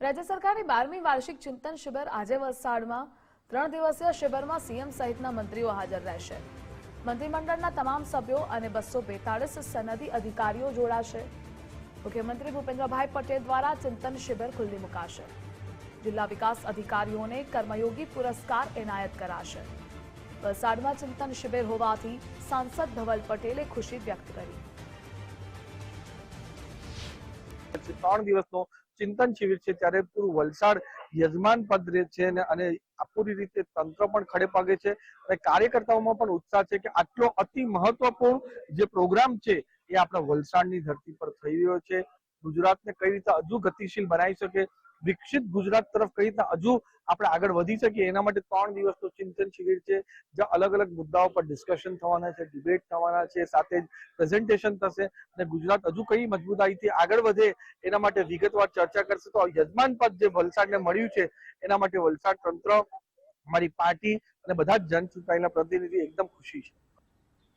રાજ્ય સરકારની બારમી વાર્ષિક ચિંતન શિબિર આજે વલસાડમાં ત્રણ દિવસીય શિબિરમાં સીએમ સહિતના મંત્રીઓ હાજર રહેશે. મંત્રીમંડળના તમામ સભ્યો અને બસો બેતાળીસ સનદી અધિકારીઓ જોડાશે. મુખ્યમંત્રી ભૂપેન્દ્રભાઈ પટેલ દ્વારા ચિંતન શિબિર ખુલ્લી મુકાશે. જિલ્લા વિકાસ અધિકારીઓને કર્મયોગી પુરસ્કાર એનાયત કરાશે. વલસાડમાં ચિંતન શિબિર હોવાથી સાંસદ ધવલ પટેલે ખુશી વ્યક્ત કરી. છે. ત્રણ દિવસનો ચિંતન શિબિર છે ત્યારે પૂરું વલસાડ યજમાન પદ છે અને પૂરી રીતે તંત્ર પણ ખડે પગે છે અને કાર્યકર્તાઓમાં પણ ઉત્સાહ છે કે આટલો અતિ મહત્વપૂર્ણ જે પ્રોગ્રામ છે એ આપણા વલસાડની ધરતી પર થઈ રહ્યો છે. ગુજરાતને કઈ રીતે હજુ ગતિશીલ બનાવી શકે વિકસિત ગુજરાત તરફ કઈ રીતના હજુ આપણે આગળ વધી શકીએ, એના માટે ત્રણ દિવસનું ચિંતન શિબિર છે, જ્યાં અલગ અલગ મુદ્દાઓ પર ડિસ્કશન થવાના છે ડિબેટ થવાના છે, સાથે જ પ્રેઝન્ટેશન થશે અને ગુજરાત હજુ કઈ મજબૂતાઈથી આગળ વધે એના માટે વિગતવાર ચર્ચા કરશે. તો યજમાન પદ જે વલસાડને મળ્યું છે, એના માટે વલસાડ તંત્ર, અમારી પાર્ટી અને બધા જ જન ચૂંટાયેલા પ્રતિનિધિ એકદમ ખુશી છે.